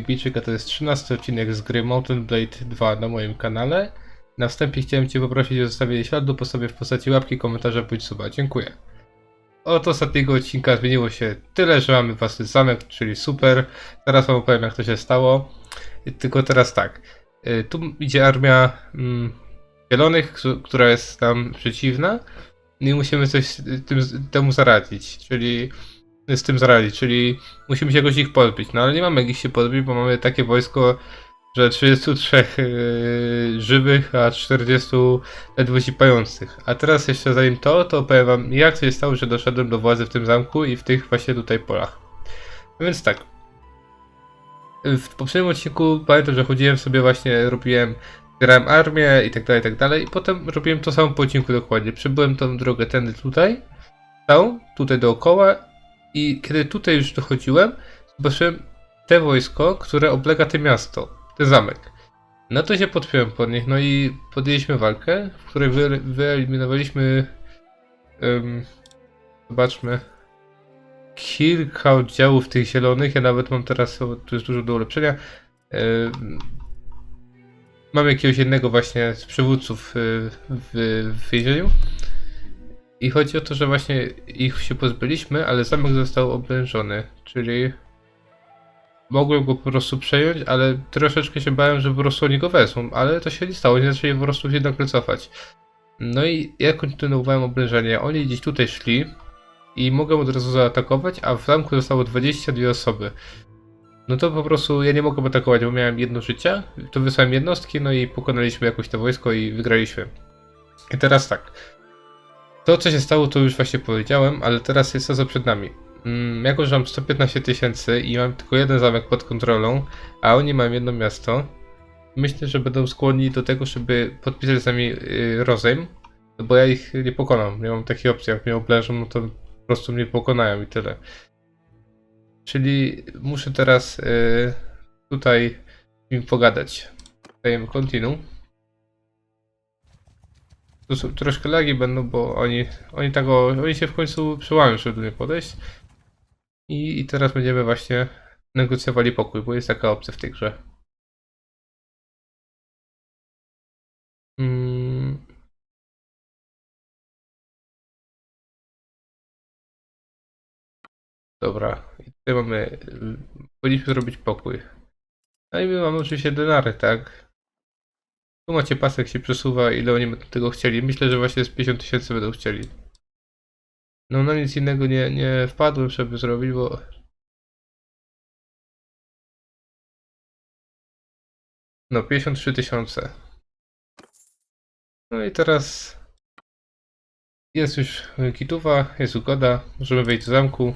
Biczyk, a to jest 13 odcinek z gry Mountain Blade 2 na moim kanale. Na wstępie chciałem Cię poprosić o zostawienie śladu po sobie w postaci łapki, komentarza bądź suba. Dziękuję. Od ostatniego odcinka zmieniło się tyle, że mamy własny zamek, czyli super. Teraz Wam opowiem jak to się stało. Tylko teraz tak. Y, Tu idzie armia mm, zielonych, któ- która jest nam przeciwna. I musimy coś tym, temu zaradzić, czyli z tym zaradzić, czyli musimy się jakoś ich pozbyć. No ale nie mamy ich się pozbyć, bo mamy takie wojsko, że 33 yy, żywych, a 40 ledwo zipających. A teraz jeszcze zanim to, to opowiem wam jak to się stało, że doszedłem do władzy w tym zamku i w tych właśnie tutaj polach. No więc tak. W poprzednim odcinku pamiętam, że chodziłem sobie właśnie, robiłem, grałem armię i tak dalej, i tak dalej. I potem robiłem to samo po odcinku dokładnie. Przebyłem tą drogę tędy tutaj, całą, tutaj dookoła i kiedy tutaj już dochodziłem, zobaczyłem te wojsko, które oblega to miasto, ten zamek. No to się podpiąłem pod nich, no i podjęliśmy walkę, w której wy, wyeliminowaliśmy, em, zobaczmy, kilka oddziałów tych zielonych. Ja nawet mam teraz, o, tu jest dużo do ulepszenia. Em, mam jakiegoś jednego właśnie z przywódców y, w, w więzieniu. I chodzi o to, że właśnie ich się pozbyliśmy, ale zamek został oblężony, czyli mogłem go po prostu przejąć, ale troszeczkę się bałem, że po prostu oni go wezmą, ale to się nie stało, nie zaczęli po prostu się nagle cofać. No i ja kontynuowałem oblężenie, oni gdzieś tutaj szli i mogłem od razu zaatakować, a w zamku zostało 22 osoby. No to po prostu ja nie mogłem atakować, bo miałem jedno życie, to wysłałem jednostki, no i pokonaliśmy jakoś to wojsko i wygraliśmy. I teraz tak. To, co się stało, to już właśnie powiedziałem, ale teraz jest to, co przed nami. Mm, jako, że mam 115 tysięcy i mam tylko jeden zamek pod kontrolą, a oni mają jedno miasto, myślę, że będą skłonni do tego, żeby podpisać z nami yy, rozejm, bo ja ich nie pokonam. Nie mam takiej opcji, jak mnie oblężą, no to po prostu mnie pokonają i tyle. Czyli muszę teraz yy, tutaj im pogadać. Dajemy continue. Troszkę lagi będą, bo oni, oni tego, oni się w końcu przełamią, żeby do mnie podejść. I, I teraz będziemy właśnie negocjowali pokój, bo jest taka opcja w tej grze. Mm. Dobra, i tutaj mamy, powinniśmy zrobić pokój. No i my mamy oczywiście denary, tak? Tu macie pasek się przesuwa, ile oni będą tego chcieli. Myślę, że właśnie z 50 tysięcy będą chcieli. No na nic innego nie, nie wpadłem, żeby zrobić, bo... No, 53 tysiące. No i teraz... Jest już kituwa, jest ugoda, możemy wejść do zamku.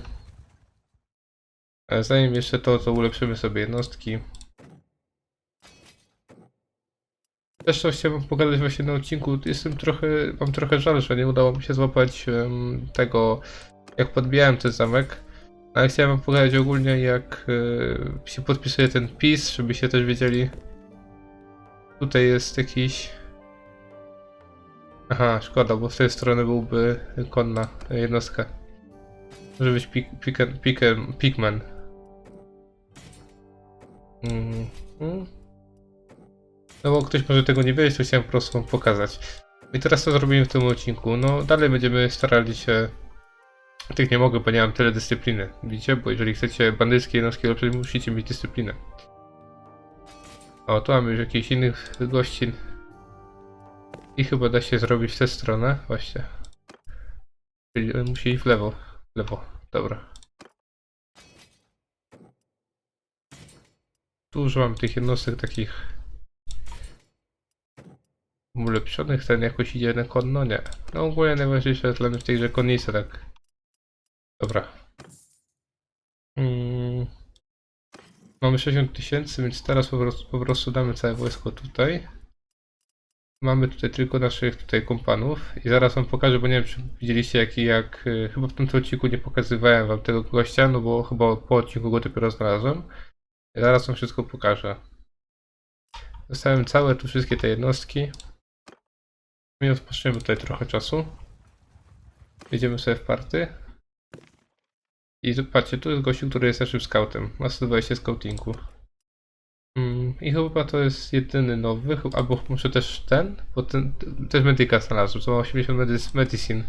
Ale zanim jeszcze to, to ulepszymy sobie jednostki. To chciałbym pokazać właśnie na odcinku. Jestem trochę, mam trochę żal, że nie udało mi się złapać em, tego, jak podbijałem ten zamek. Ale chciałem wam pokazać ogólnie, jak e, się podpisuje ten PiS, żebyście też wiedzieli. Tutaj jest jakiś... Aha, szkoda, bo z tej strony byłby konna jednostka. Może być pik, piken, piken, Pikman. Mhm. No bo ktoś może tego nie wiedzieć, to chciałem po prostu pokazać. I teraz co zrobimy w tym odcinku? No dalej będziemy starali się... Tych nie mogę, bo nie mam tyle dyscypliny. Widzicie? Bo jeżeli chcecie bandyckie jednostki lepsze, musicie mieć dyscyplinę. O, tu mamy już jakichś innych gościn. I chyba da się zrobić w tę stronę, właśnie. Czyli musi iść w lewo. W lewo, dobra. Tu używam tych jednostek takich ulepszonych, ten jakoś idzie na konno? Nie. No ogólnie najważniejsze dla mnie w tej grze konnica, tak. Dobra. Mm. Mamy 60 tysięcy, więc teraz po prostu, po prostu damy całe wojsko tutaj. Mamy tutaj tylko naszych tutaj kompanów i zaraz wam pokażę, bo nie wiem czy widzieliście jaki jak... y, Chyba w tym odcinku nie pokazywałem wam tego gościa, no bo chyba po odcinku go dopiero znalazłem. Zaraz wam wszystko pokażę. Dostałem całe tu wszystkie te jednostki. I rozpoczniemy tutaj trochę czasu. Jedziemy sobie w party. I tu, patrzcie, tu jest gościu, który jest naszym scoutem. Ma 120 scoutingu. Mm, I chyba to jest jedyny nowy, albo może też ten, bo ten też Medica znalazłem, to ma 80 medys- medicine.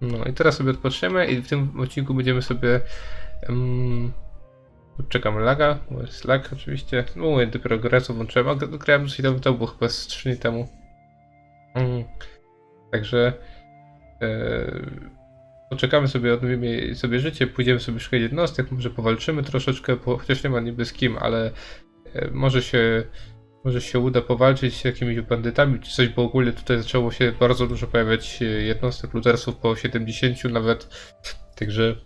No i teraz sobie odpoczniemy i w tym odcinku będziemy sobie um, czekamy laga, bo jest lag oczywiście. No mówię, dopiero grę co włączyłem, a gra- grałem dosyć dawno, było chyba z 3 dni temu. Mm, także e, poczekamy sobie, odnowimy sobie życie, pójdziemy sobie szukać jednostek, może powalczymy troszeczkę, bo chociaż nie ma niby z kim, ale e, może się może się uda powalczyć z jakimiś bandytami czy coś, bo ogólnie tutaj zaczęło się bardzo dużo pojawiać e, jednostek lutersów po 70 nawet, także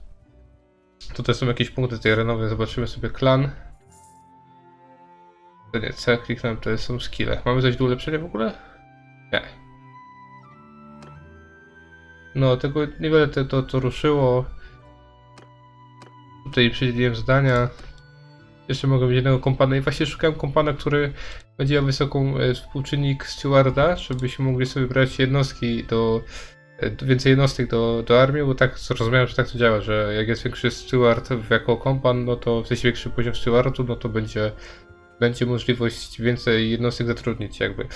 tutaj są jakieś punkty tej arenowej, zobaczymy sobie klan. To nie, ja kliknąłem, to są skille. Mamy coś do ulepszenia w ogóle? No, tego niewiele to, to, to ruszyło. Tutaj przydzieliłem zdania. Jeszcze mogę mieć jednego kompana i właśnie szukałem kompana, który będzie miał wysoką e, współczynnik stewarda, żebyśmy mogli sobie brać jednostki do, e, do więcej jednostek do, do armii, bo tak zrozumiałem, że tak to działa, że jak jest większy steward jako kompan, no to w sensie większy poziom stewardu, no to będzie, będzie możliwość więcej jednostek zatrudnić jakby.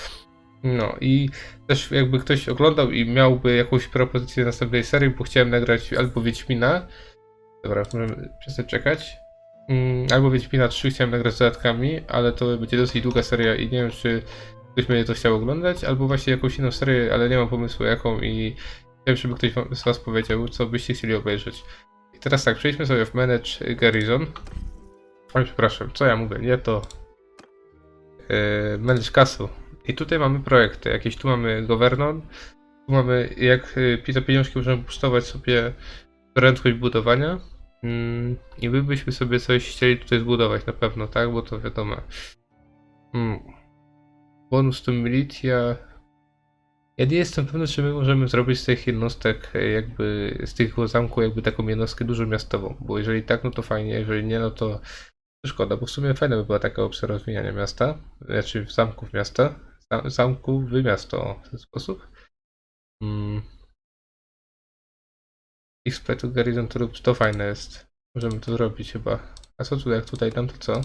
No i też jakby ktoś oglądał i miałby jakąś propozycję następnej serii, bo chciałem nagrać albo Wiedźmina, dobra, możemy przestać czekać, Mm, albo Wiedźmina 3 chciałem nagrać z dodatkami, ale to będzie dosyć długa seria i nie wiem, czy ktoś będzie to chciał oglądać, albo właśnie jakąś inną serię, ale nie mam pomysłu jaką i chciałem, żeby ktoś z Was powiedział, co byście chcieli obejrzeć. I teraz tak, przejdźmy sobie w Manage Garrison. Oj, przepraszam, co ja mówię, nie to... Yy, manage Castle. I tutaj mamy projekty, jakieś tu mamy Governon, tu mamy jak za pieniążki możemy pustować sobie prędkość budowania. Mm, I my byśmy sobie coś chcieli tutaj zbudować na pewno, tak? Bo to wiadomo. Mm. Bonus to militia. Ja nie jestem pewny, czy my możemy zrobić z tych jednostek, e, jakby z tych zamku, jakby taką jednostkę dużo miastową. Bo jeżeli tak, no to fajnie, jeżeli nie, no to szkoda, bo w sumie fajna by była taka opcja rozwijania miasta, znaczy zamków miasta, zam- zamków w ten sposób. Mm. XP to Garrison Troops to fajne jest. Możemy to zrobić chyba. A co tu, jak tutaj dam, to co?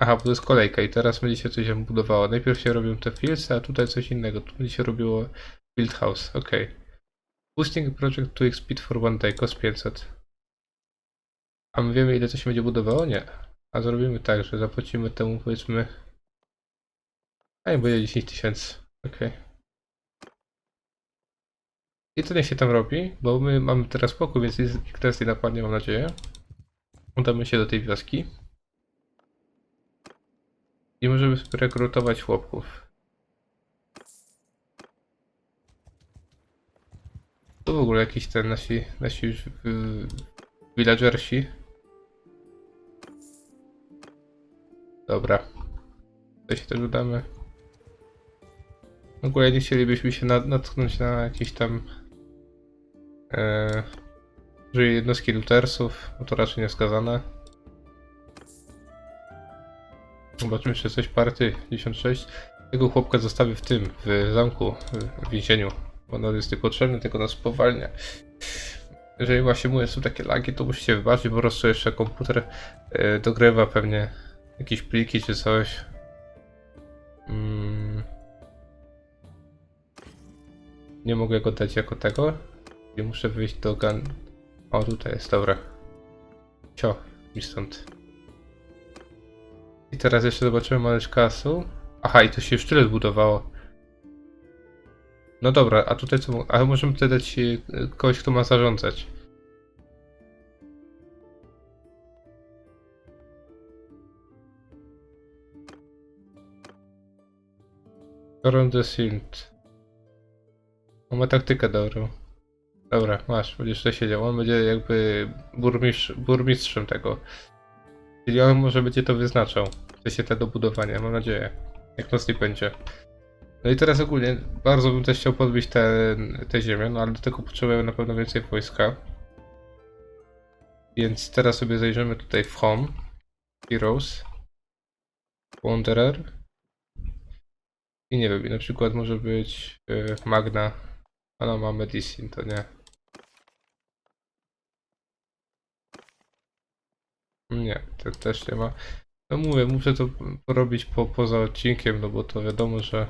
Aha, bo to jest kolejka i teraz będzie się coś tam budowało. Najpierw się robią te fieldsy, a tutaj coś innego. Tu będzie się robiło build house, ok. Boosting project to speed for one day, cost 500. A my wiemy ile to się będzie budowało? Nie. A zrobimy tak, że zapłacimy temu powiedzmy... Nie będzie 10 tysięcy. Okej. I to niech się tam robi, bo my mamy teraz spokój, więc jest- nikt nas nie napadnie, mam nadzieję. Udamy się do tej wioski. I możemy rekrutować chłopków. To w ogóle jakiś ten nasi, nasi już y, villagersi. Dobra. To się też udamy. W ogóle nie chcielibyśmy się nat- natknąć na jakieś tam e, jednostki lutersów, no to raczej nieskazane. Zobaczymy jeszcze coś party 56. Tego chłopka zostawię w tym, w zamku, w więzieniu. Bo on jest tylko potrzebny, tylko nas spowalnia. Jeżeli właśnie mówię, są takie lagi, to musicie wybaczyć, po prostu jeszcze komputer e, dogrywa pewnie jakieś pliki czy coś. Mm. Nie mogę go dać jako tego. I muszę wyjść do gun. O, tutaj jest, dobra. Cio, i stąd. I teraz jeszcze zobaczymy manage kasu. Aha, i to się już tyle zbudowało. No dobra, a tutaj co? Ale możemy tutaj dać e, kogoś, kto ma zarządzać. Coron de Silt. On ma taktykę dobrą. Dobra, masz, będziesz tutaj siedział. On będzie jakby burmistrz, burmistrzem tego. Czyli on może będzie to wyznaczał. W sensie te do budowania, mam nadzieję. Jak nie będzie. No i teraz ogólnie bardzo bym też chciał podbić te, te ziemię, no ale do tego potrzebujemy na pewno więcej wojska. Więc teraz sobie zajrzymy tutaj w Home. Heroes. Wanderer. I nie wiem, na przykład może być y, Magna. Ona ma Medicine, to nie. Nie, te, też nie ma. No mówię, muszę to porobić po, poza odcinkiem, no bo to wiadomo, że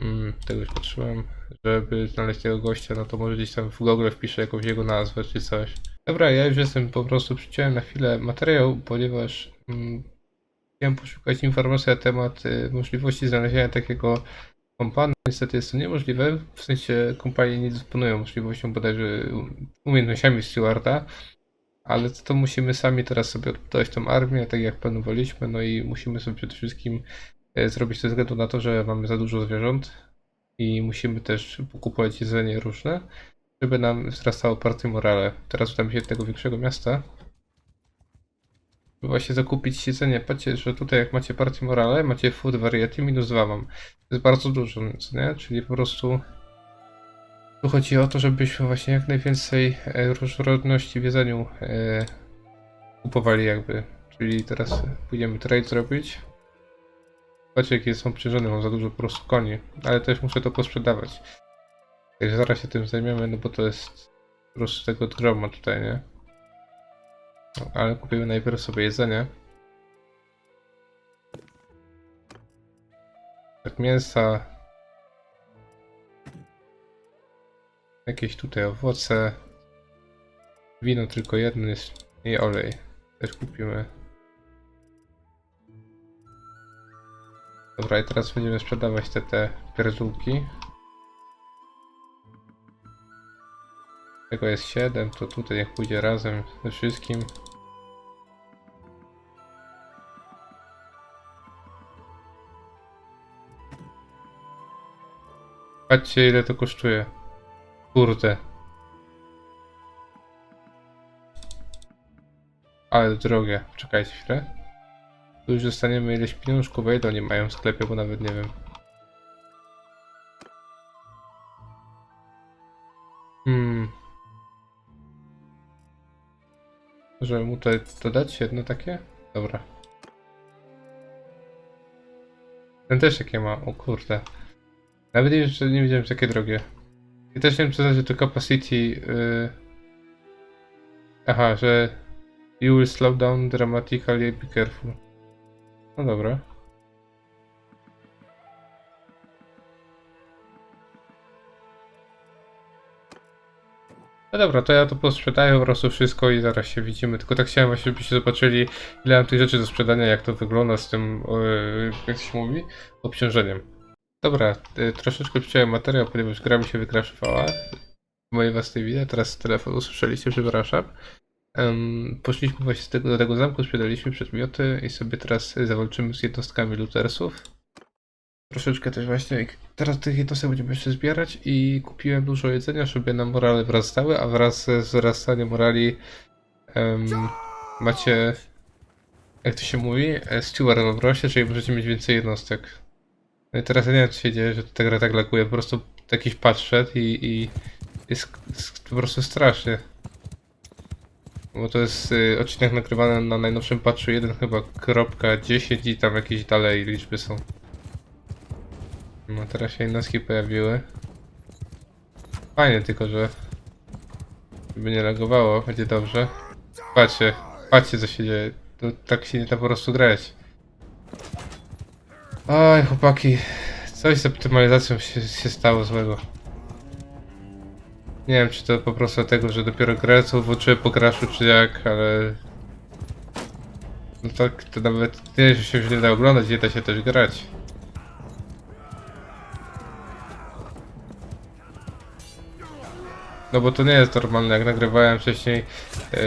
mm, tego już patrzyłem, żeby znaleźć tego gościa, no to może gdzieś tam w Google wpiszę jakąś jego nazwę czy coś. Dobra, ja już jestem, po prostu przyciąłem na chwilę materiał, ponieważ mm, chciałem poszukać informacji na temat y, możliwości znalezienia takiego kompana. Niestety jest to niemożliwe, w sensie kompanie nie dysponują możliwością bodajże um, umiejętnościami stewarda, ale to, to musimy sami teraz sobie odbudować tą armię, tak jak planowaliśmy, no i musimy sobie przede wszystkim e, zrobić to ze względu na to, że mamy za dużo zwierząt i musimy też kupować jedzenie różne, żeby nam wzrastało partie morale. Teraz udamy się do tego większego miasta. Właśnie zakupić jedzenie. Patrzcie, że tutaj jak macie partię morale, macie food variety minus 2 mam. To jest bardzo dużo, nie? Czyli po prostu tu chodzi o to, żebyśmy właśnie jak najwięcej e, różnorodności w jedzeniu e, kupowali jakby. Czyli teraz pójdziemy trade zrobić. Patrzcie jakie są przyrządy, mam za dużo po prostu koni. Ale też muszę to posprzedawać. Także zaraz się tym zajmiemy, no bo to jest po prostu tego groma tutaj, nie? Ale kupimy najpierw sobie jedzenie. Tak mięsa. Jakieś tutaj owoce. Wino tylko jedno jest i olej. Też kupimy. Dobra, i teraz będziemy sprzedawać te, te pierdółki. Tego jest 7, to tutaj niech pójdzie razem ze wszystkim. Patrzcie ile to kosztuje. Kurde. Ale drogie. Czekajcie chwilę. Tu już dostaniemy ileś pieniążków, a ile oni mają w sklepie, bo nawet nie wiem. Hmm. Możemy mu to dodać jedno takie? Dobra. Ten też jakie ma, o kurde. Nawet że nie wiedziałem, że takie drogie. I też nie wiem, czy że to capacity... Yy... Aha, że... You will slow down dramatically, be careful. No dobra. No dobra, to ja to posprzedaję po prostu wszystko i zaraz się widzimy. Tylko tak chciałem właśnie, żebyście zobaczyli, ile mam tych rzeczy do sprzedania, jak to wygląda z tym, yy, jak się mówi, obciążeniem. Dobra, y, troszeczkę przyciąłem materiał, ponieważ gra mi się wykraszowała w mojej własnej wideo. Teraz telefon usłyszeliście, przepraszam. Um, poszliśmy właśnie z tego, do tego zamku, sprzedaliśmy przedmioty i sobie teraz zawalczymy z jednostkami lutersów. Troszeczkę też właśnie, teraz tych jednostek będziemy jeszcze zbierać i kupiłem dużo jedzenia, żeby nam morale wrastały, a wraz ze wzrastaniem morali em, macie, jak to się mówi, e, steward wrośnie, czyli możecie mieć więcej jednostek. No teraz ja nie wiem co się dzieje, że ta gra tak laguje, po prostu jakiś patch i, i jest, jest po prostu strasznie. Bo to jest y, odcinek nagrywany na najnowszym patchu 1 chyba kropka 10 i tam jakieś dalej liczby są. No teraz się jednostki pojawiły. Fajnie tylko, że żeby nie lagowało, będzie dobrze. Patrzcie, patrzcie co się dzieje. To tak się nie da po prostu grać. Oj, chłopaki, coś z optymalizacją się, się stało złego. Nie wiem, czy to po prostu dlatego, że dopiero grę włączyłem po crashu, czy jak, ale... No tak, to nawet nie, że się już nie da oglądać, nie da się też grać. No bo to nie jest normalne, jak nagrywałem wcześniej yy,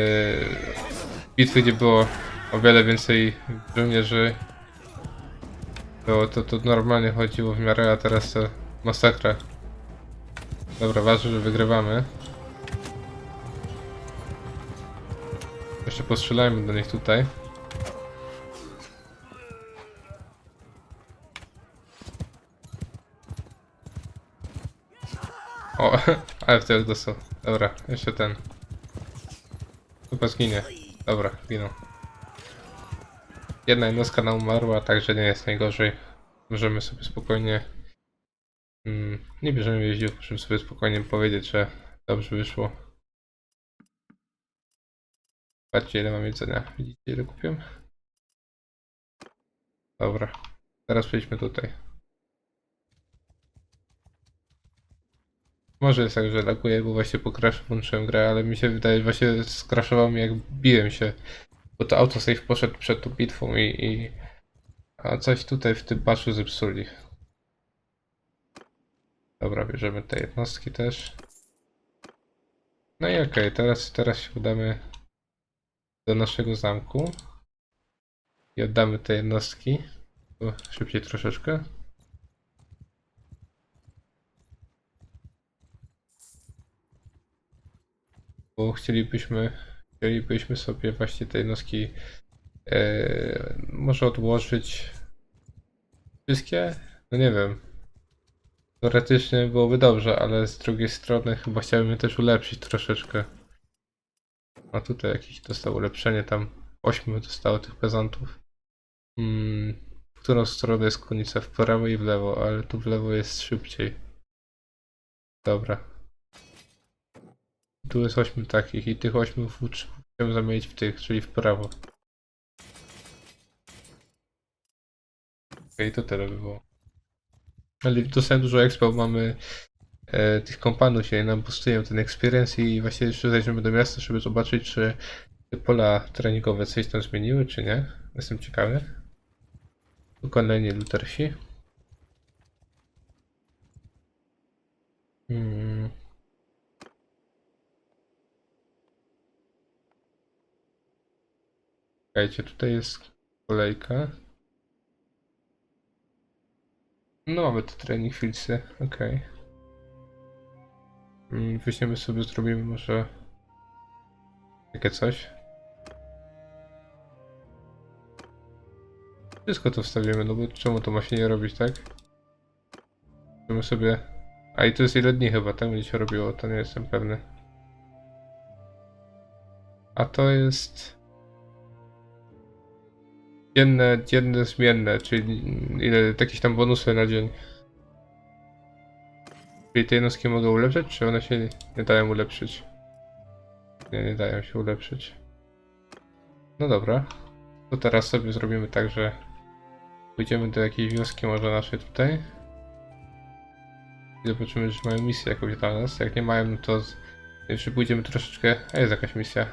bitwy, gdzie było o wiele więcej żołnierzy to, to, to normalnie chodziło w miarę, a teraz to masakra. Dobra, ważne, że wygrywamy. Jeszcze postrzelajmy do nich tutaj. O, ale w tył dostał. Dobra, jeszcze ten. Chyba zginie. Dobra, ginął. Jedna jednostka nam umarła, także nie jest najgorzej. Możemy sobie spokojnie... Mm, nie bierzemy jeździł, możemy sobie spokojnie powiedzieć, że dobrze wyszło. Patrzcie ile mam jedzenia. Widzicie ile kupiłem? Dobra. Teraz przejdźmy tutaj. Może jest tak, że laguje, bo właśnie po crashu włączyłem grę, ale mi się wydaje, właśnie skraszował mi jak biłem się. Bo to autosave poszedł przed tą bitwą i, i... A coś tutaj w tym paszu zepsuli. Dobra, bierzemy te jednostki też. No i okej, teraz, teraz się udamy do naszego zamku. I oddamy te jednostki. O, szybciej troszeczkę. Bo chcielibyśmy, chcielibyśmy sobie właśnie te jednostki e, może odłożyć wszystkie? No nie wiem. Teoretycznie byłoby dobrze, ale z drugiej strony chyba chciałbym je też ulepszyć troszeczkę. A tutaj jakieś dostał ulepszenie, tam 8 dostało tych prezentów. Hmm, w którą stronę jest konica? W prawo i w lewo, ale tu w lewo jest szybciej. Dobra. Tu jest 8 takich i tych 8 włócz chciałem zamienić w tych, czyli w prawo. Okej, to tyle by było. Ale dostałem dużo expo, mamy e, tych kompanów i nam boostują ten experience i właśnie jeszcze zajdziemy do miasta, żeby zobaczyć, czy te pola treningowe coś tam zmieniły, czy nie. Jestem ciekawy. Kolejni lutersi. Hmm. Czekajcie, tutaj jest kolejka. No mamy te training fieldsy, okej. Mm, Weźmiemy sobie, zrobimy może takie coś. Wszystko to wstawimy, no bo czemu to ma się nie robić, tak? Możemy sobie... A i to jest ile dni chyba, tak? Będzie się robiło, to nie jestem pewny. A to jest... Dzienne, dzienne zmienne, czyli ile jakieś tam bonusy na dzień. Czyli te jednostki mogę ulepszać, czy one się nie dają ulepszyć? Nie, nie dają się ulepszyć. No dobra. To teraz sobie zrobimy tak, że pójdziemy do jakiejś wioski może naszej tutaj. I zobaczymy, czy mają misję jakąś dla nas. Jak nie mają, no to jeszcze pójdziemy troszeczkę... A jest jakaś misja.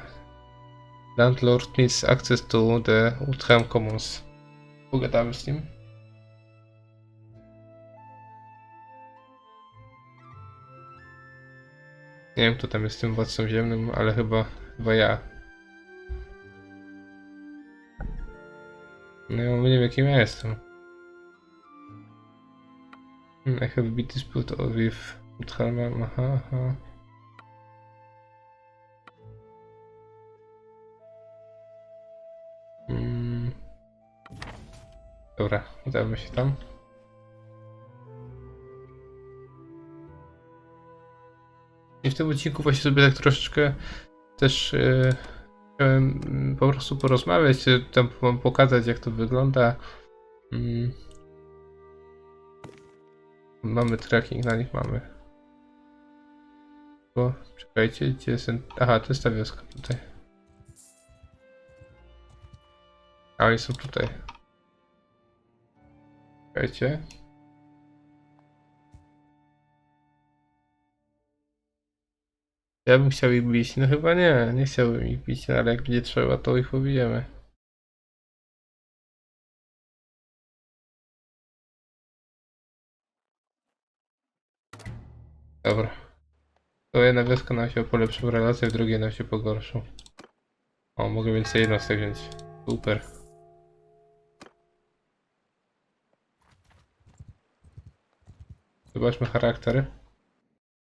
Landlord needs access to the Utham Commons. Pogadamy z nim. Nie wiem, kto tam jest tym władcą ziemnym, ale chyba, chyba ja. No ja nie wiem, jakim ja jestem. Hmm, I have a bit dispute with Uthamem, aha, aha. Dobra, udamy się tam. I w tym odcinku właśnie sobie tak troszeczkę też e, chciałem mm, po prostu porozmawiać, e, tam wam pokazać jak to wygląda. Mm. Mamy tracking, na nich mamy. Bo, czekajcie, gdzie jest ten... Aha, to jest ta wioska tutaj. A oni są tutaj. Czekajcie. Ja bym chciał ich bić. No chyba nie, nie chciałbym ich bić, no ale jak będzie trzeba, to ich pobijemy. Dobra. To jedna wioska nam się polepszył relacje, w drugiej nam się pogorszą. O, mogę więcej jednostek wziąć. Super. Zobaczmy charakter.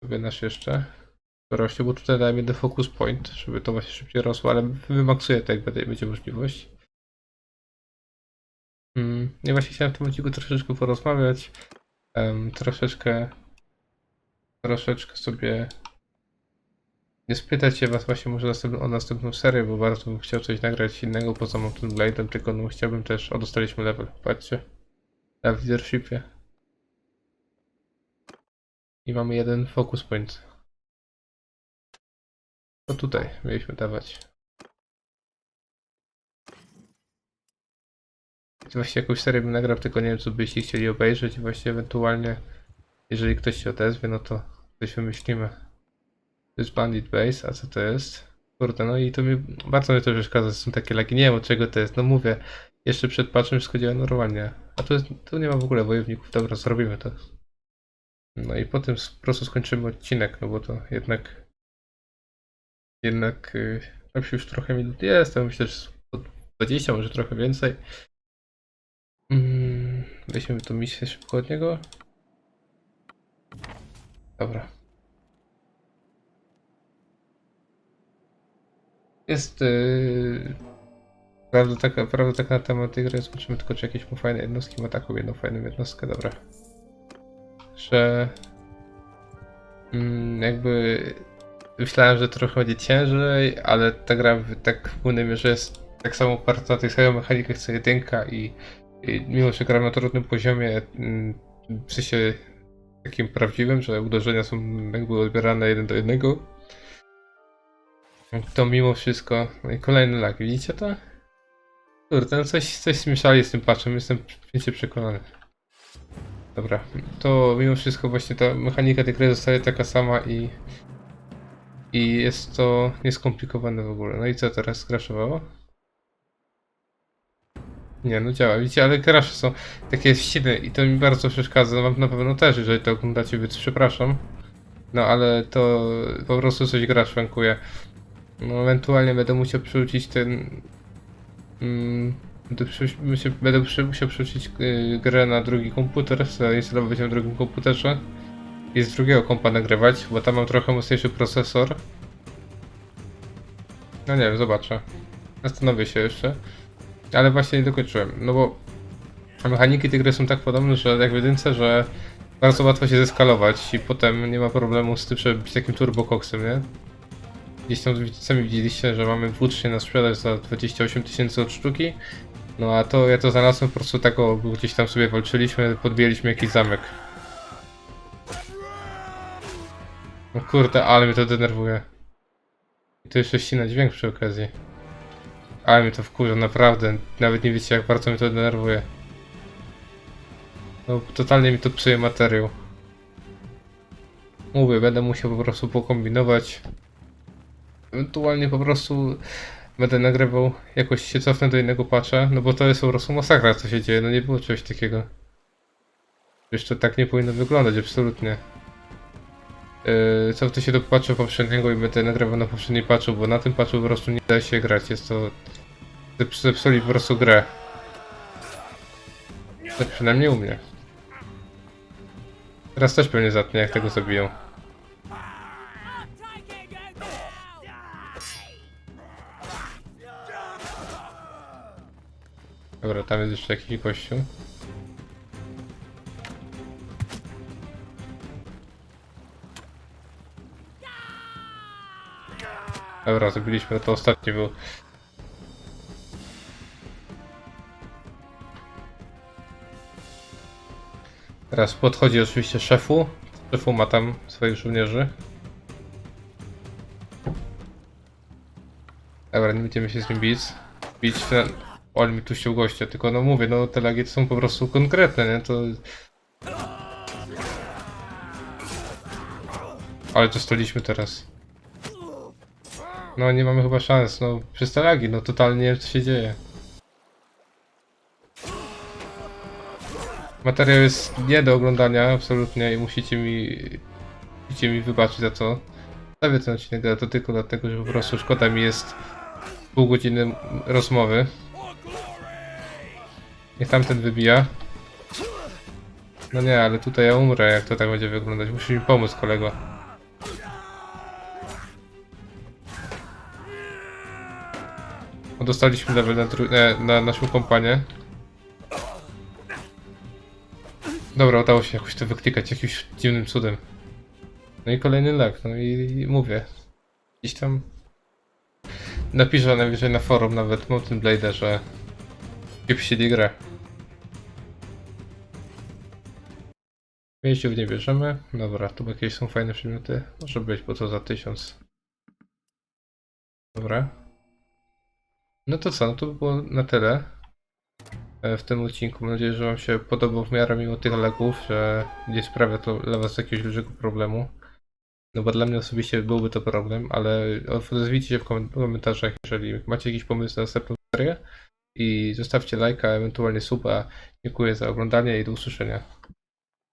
Sobie nasz jeszcze. Rośnie, bo tutaj dałem jeden focus point, żeby to właśnie szybciej rosło, ale wymaksuję to, jak będzie, możliwość. Mm, ja właśnie chciałem w tym odcinku troszeczkę porozmawiać. em, troszeczkę troszeczkę sobie nie spytać się was właśnie może następną, o następną serię, bo bardzo bym chciał coś nagrać innego poza Mountain Blade'em, tylko no chciałbym też, o dostaliśmy level, patrzcie, na leadershipie. I mamy jeden focus point. to tutaj mieliśmy dawać. Właśnie jakąś serię bym nagrał, tylko nie wiem co byście chcieli obejrzeć. Właśnie ewentualnie, jeżeli ktoś się odezwie, no to coś wymyślimy. To jest Bandit Base, a co to jest? Kurde, no i to mi bardzo mi to przeszkadza, są takie lagi. Nie wiem od czego to jest. No mówię, jeszcze przed patchem wszystko działa normalnie. A tu, jest, tu nie ma w ogóle wojowników. Dobra, zrobimy to. No i potem po prostu skończymy odcinek, no bo to jednak jednak yy, tam się już trochę minut jest, myślę, że z- po 20, może trochę więcej. Mm, weźmiemy tą misję szybko od niego. Dobra. Jest yy, prawda taka, prawda taka na temat tej gry, zobaczymy tylko czy jakieś mu fajne jednostki ma taką jedną fajną jednostkę, dobra. Że mm, jakby myślałem, że trochę będzie ciężej, ale ta gra tak w głównej mierze jest tak samo oparta na tych samych mechanikach co jedynka i, i mimo, że gram na trudnym poziomie, mm, w sensie takim prawdziwym, że uderzenia są jakby odbierane jeden do jednego, to mimo wszystko, no i kolejny lag, widzicie to? Kurde, no coś, coś zmieszali z tym patchem, jestem święcie przekonany. Dobra, to mimo wszystko właśnie ta mechanika tej gry zostaje taka sama i i jest to nieskomplikowane w ogóle. No i co teraz skraszowało? Nie, no działa. Widzicie, ale crashy są takie ściny i to mi bardzo przeszkadza. Wam na pewno też, jeżeli to oglądacie, więc przepraszam. No ale to po prostu coś gra szwankuje. No ewentualnie będę musiał przerzucić ten... Mm, musia- będę musiał przerzucić y, grę na drugi komputer, zainstalować na drugim komputerze i z drugiego kompa nagrywać, bo tam mam trochę mocniejszy procesor. No nie wiem, zobaczę. Zastanowię się jeszcze. Ale właśnie nie dokończyłem, no bo mechaniki tej gry są tak podobne, że jak w jedynce, że bardzo łatwo się zeskalować i potem nie ma problemu z tym, żeby być takim turbokoksem, nie? Gdzieś tam sami widzieliście, że mamy włócznie na sprzedaż za 28 tysięcy od sztuki. No a to ja to znalazłem po prostu tak, o, gdzieś tam sobie walczyliśmy, podbijaliśmy jakiś zamek. No kurde, ale mnie to denerwuje. I to jeszcze ścina dźwięk przy okazji. Ale mnie to wkurza, naprawdę. Nawet nie wiecie jak bardzo mnie to denerwuje. No totalnie mi to psuje materiał. Mówię, będę musiał po prostu pokombinować. Ewentualnie po prostu będę nagrywał, jakoś się cofnę do innego patcha, no bo to jest po prostu masakra co się dzieje, no nie było czegoś takiego. To tak nie powinno wyglądać, absolutnie. Yy, cofnę się do patchu poprzedniego i będę nagrywał na poprzedniej patchu, bo na tym patchu po prostu nie da się grać, jest to... zep- Zepsuli po prostu grę. Tak przynajmniej u mnie. Teraz też pewnie zatnie, jak tego zabiją. Dobra, tam jest jeszcze jakiś gościu. Dobra, zrobiliśmy to ostatni był. Teraz podchodzi oczywiście szefu. Szefu ma tam swoich żołnierzy. Dobra, nie będziemy się z nim bić. Bić ten... O, ale mi tu ściął gościa, tylko no mówię, no te lagi są po prostu konkretne, nie? To... Ale dostaliśmy teraz. No nie mamy chyba szans, no przez te lagi, no totalnie co się dzieje. Materiał jest nie do oglądania absolutnie i musicie mi musicie mi wybaczyć za to. Stawię ten odcinek to tylko dlatego, że po prostu szkoda mi jest pół godziny rozmowy. Niech tamten wybija. No nie, ale tutaj ja umrę, jak to tak będzie wyglądać. Musi mi pomóc kolego. Dostaliśmy level na, dru- e, na naszą kompanię. Dobra, udało się jakoś to wyklikać jakimś dziwnym cudem. No i kolejny lag, no i, i mówię. Gdzieś tam napiszę najwyżej na forum nawet Mountain Blade, że Gypsy Digre. Mieściów nie bierzemy. Dobra, tu jakieś są fajne przedmioty. Może być, bo co za tysiąc. Dobra. No to co, no to by było na tyle e, w tym odcinku. Mam nadzieję, że Wam się podobał w miarę mimo tych lagów, że nie sprawia to dla Was jakiegoś dużego problemu. No bo dla mnie osobiście byłby to problem, ale odezwijcie się w komentarzach, jeżeli macie jakiś pomysł na następną serię i zostawcie lajka, ewentualnie suba. Dziękuję za oglądanie i do usłyszenia.